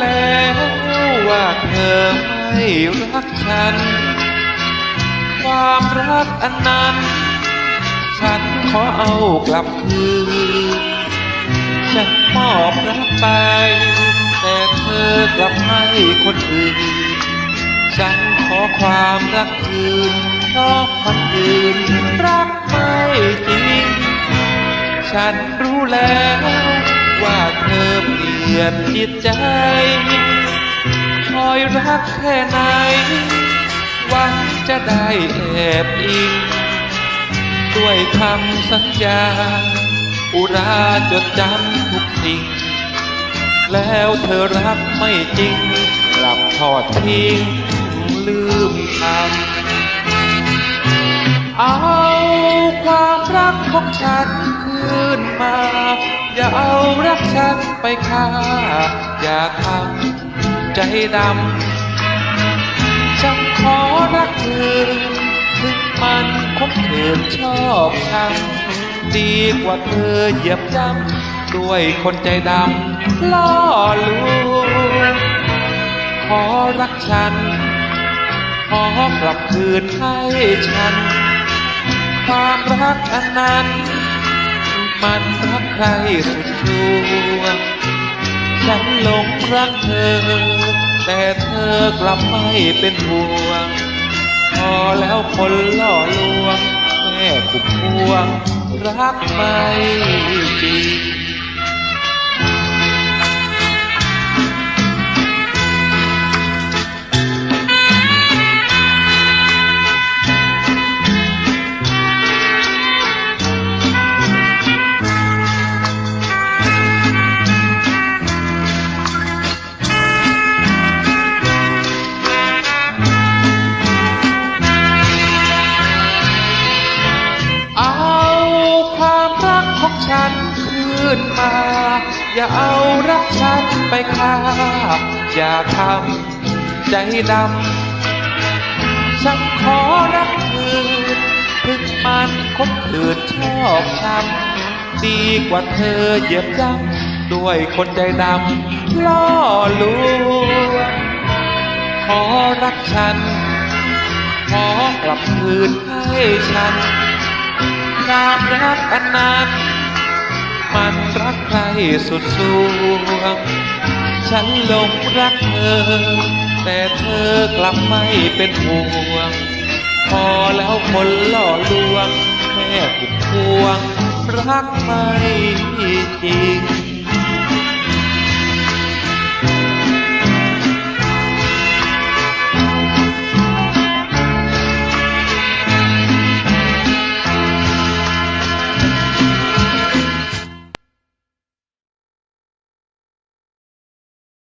แล้วว่าเธอไม่รักฉัน ความรักอันนั้น ฉันขอเอากลับคืนฉันมอบรักไป แต่เธอกลับให้คนอื่น ฉันขอความรักคืนเพราะคนอื่นรักไม่จริง ฉันรู้แล้วว่าเธอ เปลี่ยนจิตใจ คอยรักแค่ไหนหวังจะได้แอบอิงด้วยคำสัญญา อุราจดจำทุกสิ่ง แล้วเธอรักไม่จริง กลับทอดทิ้งลืมทำเอาความรักของฉันคืนมา รักฉันไปฆ่า อย่าทำใจดำฉันขอรักเธอถึงมันคบเขินชอบชังดีกว่าเธอเหยียบย่ำด้วยคนใจดำล่อลวงขอรักฉัน ขอกลับคืนให้ฉัน ความรักอันนั้น มันรักใครสุดดวงฉันหลงรักเธอ แต่เธอกลับไม่เป็นห่วง พอแล้วคนล่อลวง แม่ขุมพวง รักไม่จริง นมา อย่าเอารักฉันไปฆ่า อย่าทำใจดำฉันขอรักคืนถึงมันคบคืนชอบช้ำดีกว่าเธอเหยียบย่ำด้วยคนใจดำล่อลวงขอรักฉัน ขอกลับคืนให้ฉันความรักอันนั้น รักใครสุดสวง ฉันหลงรักเธอ แต่เธอกลับไม่เป็นห่วง พอแล้วคนหล่อลวงแค่ผิดพวง รักไม่จริง